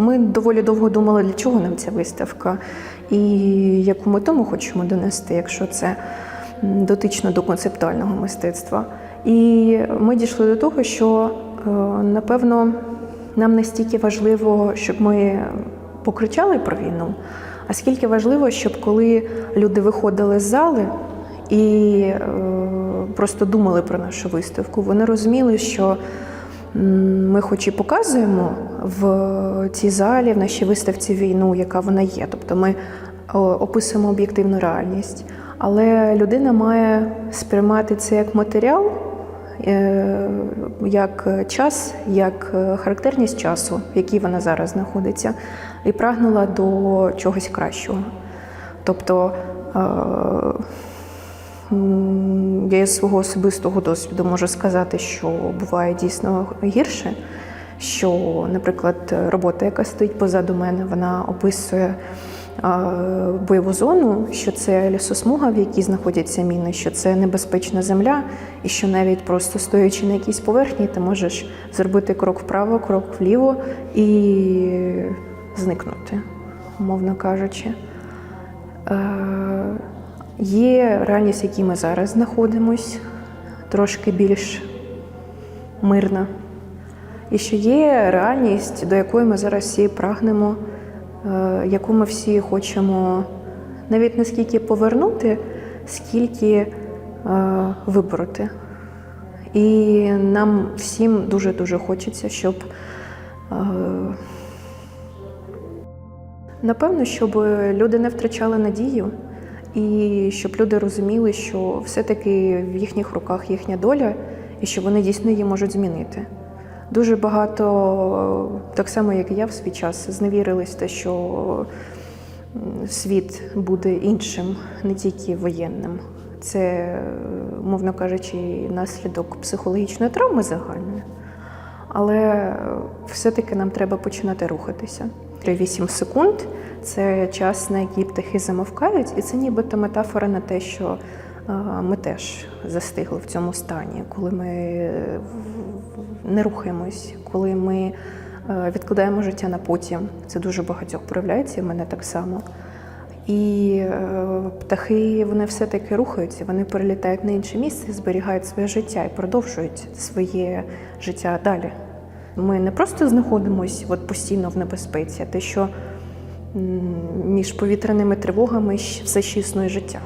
Ми доволі довго думали, для чого нам ця виставка і яку ми хочемо донести, якщо це дотично до концептуального мистецтва. І ми дійшли до того, що е, напевно нам не стільки важливо, щоб ми покричали про війну, а скільки важливо, щоб коли люди виходили з зали і е, просто думали про нашу виставку, вони розуміли, що ми хоч і показуємо в цій залі, в нашій виставці війну, яка вона є. Тобто ми описуємо об'єктивну реальність. Але людина має сприймати це як матеріал, е, як час, як характерність часу, в якій вона зараз знаходиться, і прагнула до чогось кращого. Тобто е, я з свого особистого досвіду можу сказати, що буває дійсно гірше. Що, наприклад, робота, яка стоїть позаду мене, вона описує бойову зону, що це лісосмуга, в якій знаходяться міни, що це небезпечна земля, і що навіть просто стоячи на якійсь поверхні, ти можеш зробити крок вправо, крок вліво і зникнути, умовно кажучи. Є реальність, в якій ми зараз знаходимось, трошки більш мирна. І що є реальність, до якої ми зараз всі прагнемо, е, яку ми всі хочемо навіть не скільки повернути, скільки е, вибороти. І нам всім дуже-дуже хочеться, щоб е, напевно, щоб люди не втрачали надію, і щоб люди розуміли, що все-таки в їхніх руках їхня доля, і що вони дійсно її можуть змінити. Дуже багато, так само як і я в свій час, зневірились те, що світ буде іншим, не тільки воєнним. Це, мовно кажучи, наслідок психологічної травми загальної. Але е, все-таки нам треба починати рухатися. 3-8 секунд це час, на який птахи замовкають, і це нібито метафора на те, що е, ми теж застигли в цьому стані, коли ми е, не рухаємось, коли ми е, відкладаємо життя на потім. Це дуже багатьох проявляється, і в мене так само. І птахи вони все-таки рухаються, вони перелітають на інше місце, зберігають своє життя і продовжують своє життя далі. Ми не просто знаходимося от постійно в небезпеці, а те, що між повітряними тривогами все ще існує життя.